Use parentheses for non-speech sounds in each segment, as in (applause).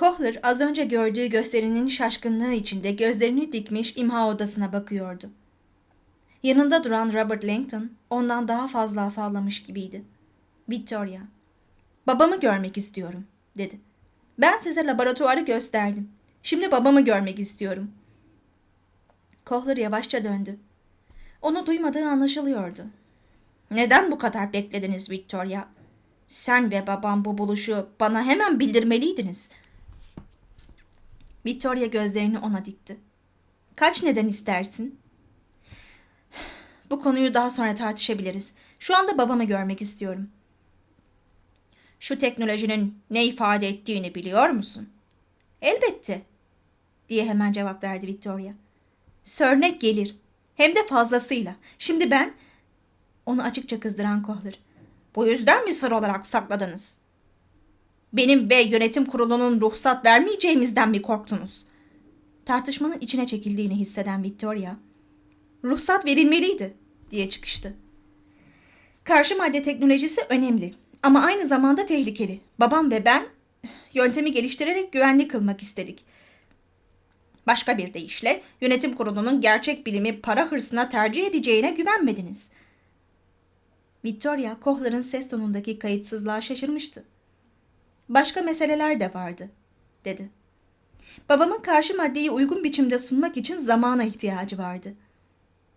Kohler az önce gördüğü gösterinin şaşkınlığı içinde gözlerini dikmiş imha odasına bakıyordu. Yanında duran Robert Langton ondan daha fazla afallamış gibiydi. Victoria, babamı görmek istiyorum, dedi. Ben size laboratuvarı gösterdim. Şimdi babamı görmek istiyorum. Kohler yavaşça döndü. Onu duymadığı anlaşılıyordu. Neden bu kadar beklediniz Victoria? Sen ve babam bu buluşu bana hemen bildirmeliydiniz. Victoria gözlerini ona dikti. Kaç neden istersin? Bu konuyu daha sonra tartışabiliriz. Şu anda babamı görmek istiyorum. Şu teknolojinin ne ifade ettiğini biliyor musun? Elbette, diye hemen cevap verdi Victoria. Sörnek gelir. Hem de fazlasıyla. Şimdi ben... Onu açıkça kızdıran Kohler. Bu yüzden mi sır olarak sakladınız? Benim ve yönetim kurulunun ruhsat vermeyeceğimizden mi korktunuz? Tartışmanın içine çekildiğini hisseden Victoria, ruhsat verilmeliydi diye çıkıştı. Karşı madde teknolojisi önemli ama aynı zamanda tehlikeli. Babam ve ben yöntemi geliştirerek güvenli kılmak istedik. Başka bir deyişle yönetim kurulunun gerçek bilimi para hırsına tercih edeceğine güvenmediniz. Victoria, Kohler'ın ses tonundaki kayıtsızlığa şaşırmıştı. Başka meseleler de vardı, dedi. Babamın karşı maddeyi uygun biçimde sunmak için zamana ihtiyacı vardı.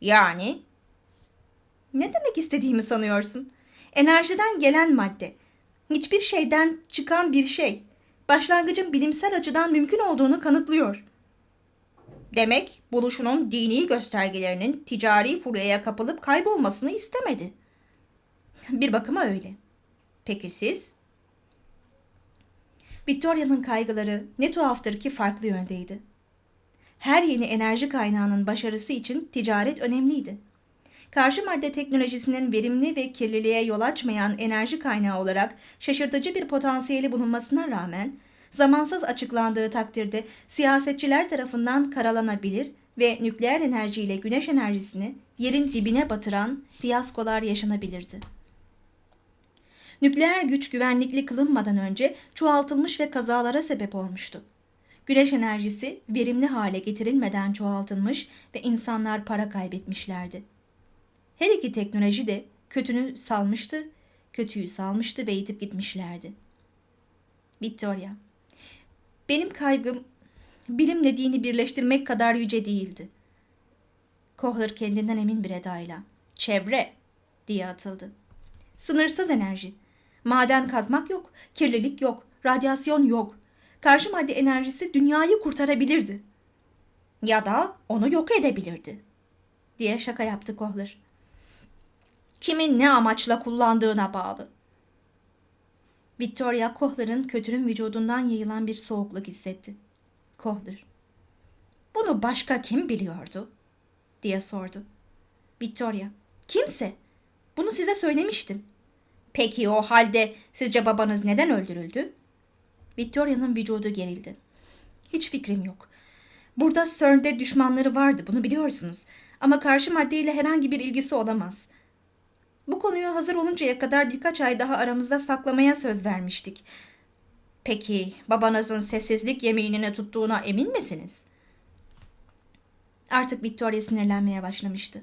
Yani? Ne demek istediğimi sanıyorsun? Enerjiden gelen madde. Hiçbir şeyden çıkan bir şey. Başlangıcın bilimsel açıdan mümkün olduğunu kanıtlıyor. Demek buluşunun dini göstergelerinin ticari furyaya kapılıp kaybolmasını istemedi. Bir bakıma öyle. Peki siz? Victoria'nın kaygıları ne tuhaftır ki farklı yöndeydi. Her yeni enerji kaynağının başarısı için ticaret önemliydi. Karşı madde teknolojisinin verimli ve kirliliğe yol açmayan enerji kaynağı olarak şaşırtıcı bir potansiyeli bulunmasına rağmen zamansız açıklandığı takdirde siyasetçiler tarafından karalanabilir ve nükleer enerjiyle güneş enerjisini yerin dibine batıran fiyaskolar yaşanabilirdi. Nükleer güç güvenlikli kılınmadan önce çoğaltılmış ve kazalara sebep olmuştu. Güneş enerjisi verimli hale getirilmeden çoğaltılmış ve insanlar para kaybetmişlerdi. Her iki teknoloji de kötünü salmıştı, kötüyü salmıştı ve itip gitmişlerdi. Victoria, benim kaygım bilimle dini birleştirmek kadar yüce değildi. Kohler kendinden emin bir edayla, çevre diye atıldı. Sınırsız enerji, Maden kazmak yok, kirlilik yok, radyasyon yok. Karşı madde enerjisi dünyayı kurtarabilirdi. Ya da onu yok edebilirdi. Diye şaka yaptı Kohler. Kimin ne amaçla kullandığına bağlı. Victoria Kohler'ın kötürün vücudundan yayılan bir soğukluk hissetti. Kohler. Bunu başka kim biliyordu? diye sordu. Victoria. Kimse. Bunu size söylemiştim. Peki o halde sizce babanız neden öldürüldü? Victoria'nın vücudu gerildi. Hiç fikrim yok. Burada CERN'de düşmanları vardı bunu biliyorsunuz. Ama karşı maddeyle herhangi bir ilgisi olamaz. Bu konuyu hazır oluncaya kadar birkaç ay daha aramızda saklamaya söz vermiştik. Peki babanızın sessizlik yeminini tuttuğuna emin misiniz? Artık Victoria sinirlenmeye başlamıştı.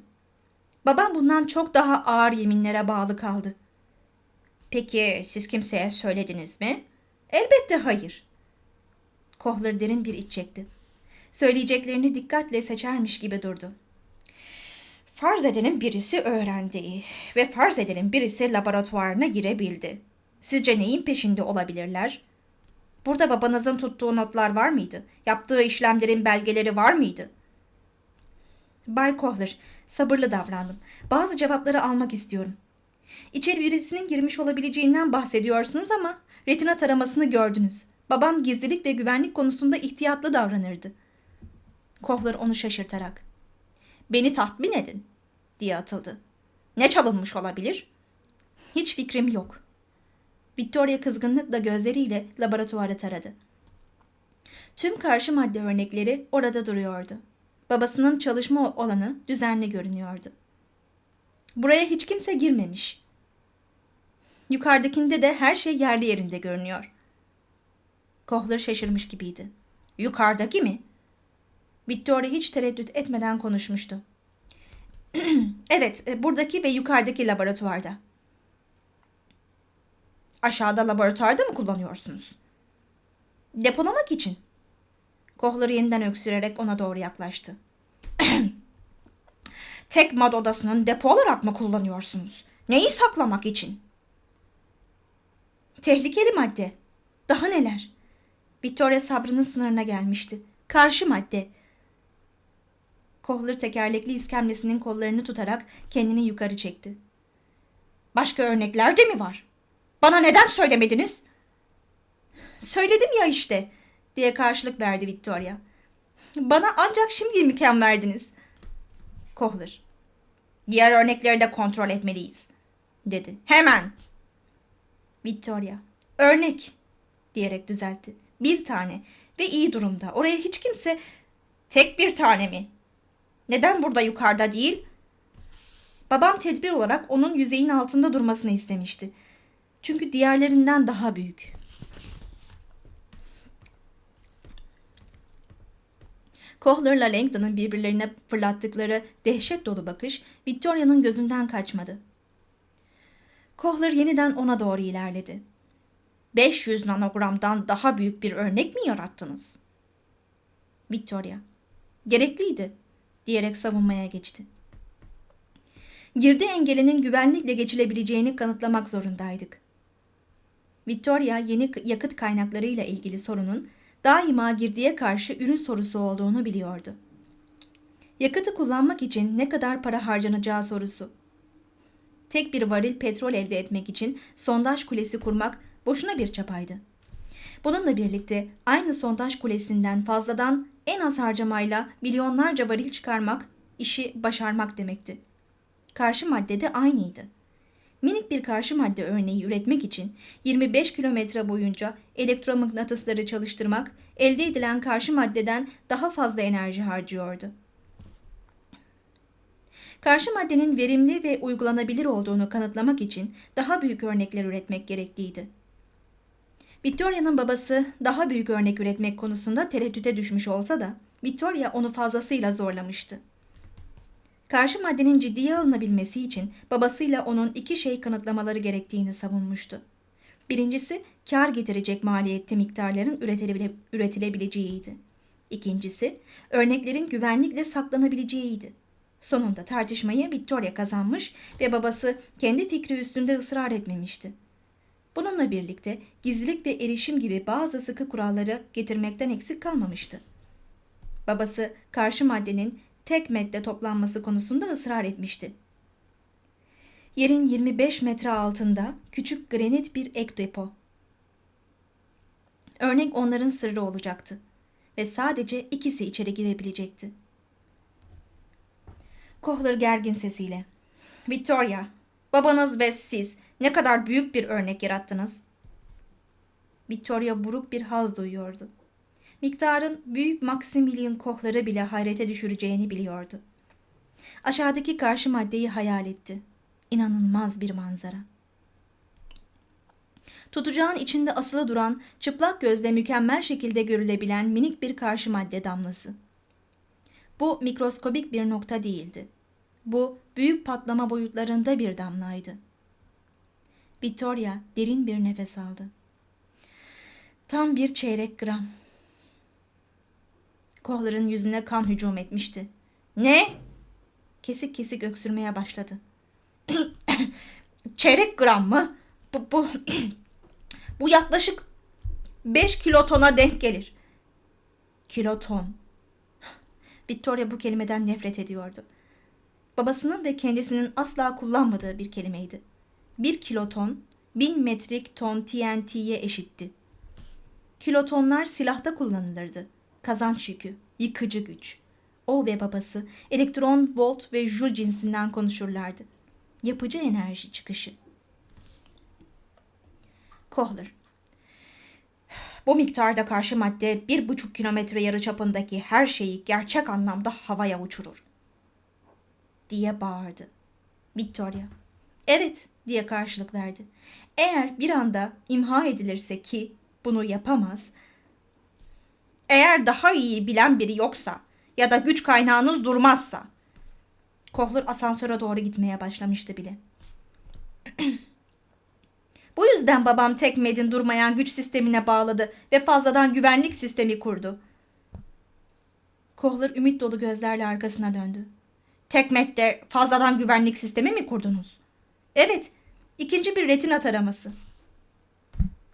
Babam bundan çok daha ağır yeminlere bağlı kaldı. Peki siz kimseye söylediniz mi? Elbette hayır. Kohler derin bir iç çekti. Söyleyeceklerini dikkatle seçermiş gibi durdu. Farz edelim birisi öğrendi ve farz edelim birisi laboratuvarına girebildi. Sizce neyin peşinde olabilirler? Burada babanızın tuttuğu notlar var mıydı? Yaptığı işlemlerin belgeleri var mıydı? Bay Kohler, sabırlı davrandım. Bazı cevapları almak istiyorum. İçeri birisinin girmiş olabileceğinden bahsediyorsunuz ama retina taramasını gördünüz. Babam gizlilik ve güvenlik konusunda ihtiyatlı davranırdı. Kohler onu şaşırtarak. Beni tatmin edin diye atıldı. Ne çalınmış olabilir? Hiç fikrim yok. Victoria kızgınlıkla gözleriyle laboratuvarı taradı. Tüm karşı madde örnekleri orada duruyordu. Babasının çalışma alanı düzenli görünüyordu. Buraya hiç kimse girmemiş. Yukarıdakinde de her şey yerli yerinde görünüyor. Kohler şaşırmış gibiydi. Yukarıdaki mi? Victoria hiç tereddüt etmeden konuşmuştu. (clears throat) evet, e, buradaki ve yukarıdaki laboratuvarda. Aşağıda laboratuvarda mı kullanıyorsunuz? Depolamak için. Kohler yeniden öksürerek ona doğru yaklaştı. (clears throat) Tek mad odasının depo olarak mı kullanıyorsunuz? Neyi saklamak için? Tehlikeli madde. Daha neler? Victoria sabrının sınırına gelmişti. Karşı madde. Kohler tekerlekli iskemlesinin kollarını tutarak kendini yukarı çekti. Başka örnekler de mi var? Bana neden söylemediniz? Söyledim ya işte diye karşılık verdi Victoria. Bana ancak şimdi imkan verdiniz. Kohler. Diğer örnekleri de kontrol etmeliyiz dedi. Hemen. Victoria. Örnek diyerek düzeltti. Bir tane ve iyi durumda. Oraya hiç kimse tek bir tane mi? Neden burada yukarıda değil? Babam tedbir olarak onun yüzeyin altında durmasını istemişti. Çünkü diğerlerinden daha büyük. Kohler'la Langdon'ın birbirlerine fırlattıkları dehşet dolu bakış Victoria'nın gözünden kaçmadı. Kohler yeniden ona doğru ilerledi. 500 nanogramdan daha büyük bir örnek mi yarattınız? Victoria, gerekliydi diyerek savunmaya geçti. Girdi engelinin güvenlikle geçilebileceğini kanıtlamak zorundaydık. Victoria yeni yakıt kaynaklarıyla ilgili sorunun daima girdiye karşı ürün sorusu olduğunu biliyordu. Yakıtı kullanmak için ne kadar para harcanacağı sorusu. Tek bir varil petrol elde etmek için sondaj kulesi kurmak boşuna bir çapaydı. Bununla birlikte aynı sondaj kulesinden fazladan en az harcamayla milyonlarca varil çıkarmak, işi başarmak demekti. Karşı madde de aynıydı. Minik bir karşı madde örneği üretmek için 25 kilometre boyunca elektromıknatısları çalıştırmak elde edilen karşı maddeden daha fazla enerji harcıyordu. Karşı maddenin verimli ve uygulanabilir olduğunu kanıtlamak için daha büyük örnekler üretmek gerekliydi. Victoria'nın babası daha büyük örnek üretmek konusunda tereddüte düşmüş olsa da Victoria onu fazlasıyla zorlamıştı. Karşı maddenin ciddiye alınabilmesi için babasıyla onun iki şey kanıtlamaları gerektiğini savunmuştu. Birincisi kar getirecek maliyette miktarların üretile üretilebileceğiydi. İkincisi örneklerin güvenlikle saklanabileceğiydi. Sonunda tartışmayı Victoria kazanmış ve babası kendi fikri üstünde ısrar etmemişti. Bununla birlikte gizlilik ve erişim gibi bazı sıkı kuralları getirmekten eksik kalmamıştı. Babası karşı maddenin tek madde toplanması konusunda ısrar etmişti. Yerin 25 metre altında küçük granit bir ek depo. Örnek onların sırrı olacaktı ve sadece ikisi içeri girebilecekti. Kohler gergin sesiyle. Victoria, babanız ve siz ne kadar büyük bir örnek yarattınız. Victoria buruk bir haz duyuyordu. Miktarın büyük Maximilian Kohler'ı bile hayrete düşüreceğini biliyordu. Aşağıdaki karşı maddeyi hayal etti. İnanılmaz bir manzara. Tutacağın içinde asılı duran, çıplak gözle mükemmel şekilde görülebilen minik bir karşı madde damlası. Bu mikroskobik bir nokta değildi. Bu büyük patlama boyutlarında bir damlaydı. Victoria derin bir nefes aldı. Tam bir çeyrek gram. Kohler'ın yüzüne kan hücum etmişti. Ne? Kesik kesik öksürmeye başladı. (coughs) çeyrek gram mı? Bu, bu, (coughs) bu yaklaşık 5 kilotona denk gelir. Kiloton. (sighs) Victoria bu kelimeden nefret ediyordu. Babasının ve kendisinin asla kullanmadığı bir kelimeydi. Bir kiloton, bin metrik ton TNT'ye eşitti. Kilotonlar silahta kullanılırdı. Kazanç yükü, yıkıcı güç. O ve babası elektron, volt ve joule cinsinden konuşurlardı. Yapıcı enerji çıkışı. Kohler bu miktarda karşı madde bir buçuk kilometre yarı çapındaki her şeyi gerçek anlamda havaya uçurur. Diye bağırdı. Victoria. Evet diye karşılık verdi. Eğer bir anda imha edilirse ki bunu yapamaz, Eğer daha iyi bilen biri yoksa ya da güç kaynağınız durmazsa. Kohler asansöre doğru gitmeye başlamıştı bile. (clears throat) Bu yüzden babam Tekmed'in durmayan güç sistemine bağladı ve fazladan güvenlik sistemi kurdu. Kohler ümit dolu gözlerle arkasına döndü. Tekmed'de fazladan güvenlik sistemi mi kurdunuz? Evet, ikinci bir retina taraması.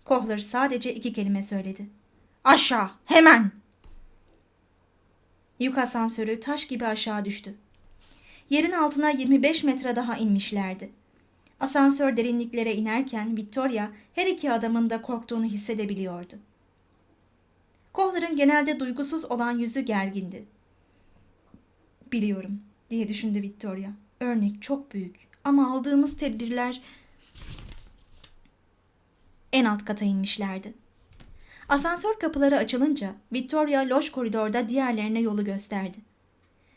Kohler sadece iki kelime söyledi. Aşağı, hemen! Yük asansörü taş gibi aşağı düştü. Yerin altına 25 metre daha inmişlerdi. Asansör derinliklere inerken Victoria her iki adamın da korktuğunu hissedebiliyordu. Kohler'ın genelde duygusuz olan yüzü gergindi. Biliyorum diye düşündü Victoria. Örnek çok büyük ama aldığımız tedbirler en alt kata inmişlerdi. Asansör kapıları açılınca Victoria loş koridorda diğerlerine yolu gösterdi.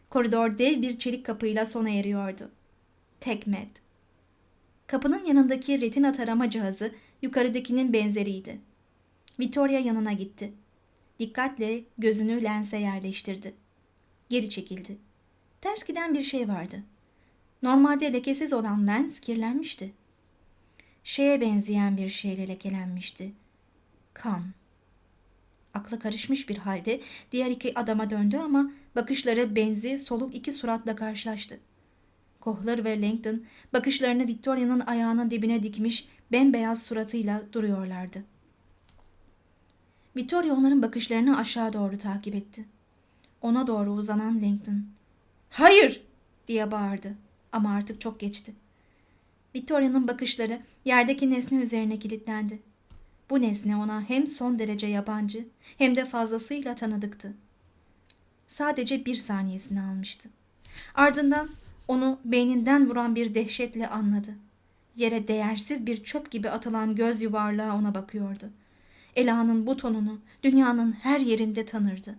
Koridor dev bir çelik kapıyla sona eriyordu. Tekmed. Kapının yanındaki retina tarama cihazı yukarıdakinin benzeriydi. Victoria yanına gitti. Dikkatle gözünü lense yerleştirdi. Geri çekildi. Ters giden bir şey vardı. Normalde lekesiz olan lens kirlenmişti. Şeye benzeyen bir şeyle lekelenmişti. Kan. Aklı karışmış bir halde diğer iki adama döndü ama bakışları benzi soluk iki suratla karşılaştı. Kohler ve Langdon bakışlarını Victoria'nın ayağının dibine dikmiş bembeyaz suratıyla duruyorlardı. Victoria onların bakışlarını aşağı doğru takip etti. Ona doğru uzanan Langdon, "Hayır!" diye bağırdı ama artık çok geçti. Victoria'nın bakışları yerdeki nesne üzerine kilitlendi. Bu nesne ona hem son derece yabancı hem de fazlasıyla tanıdıktı. Sadece bir saniyesini almıştı. Ardından onu beyninden vuran bir dehşetle anladı. Yere değersiz bir çöp gibi atılan göz yuvarlağı ona bakıyordu. Ela'nın bu tonunu dünyanın her yerinde tanırdı.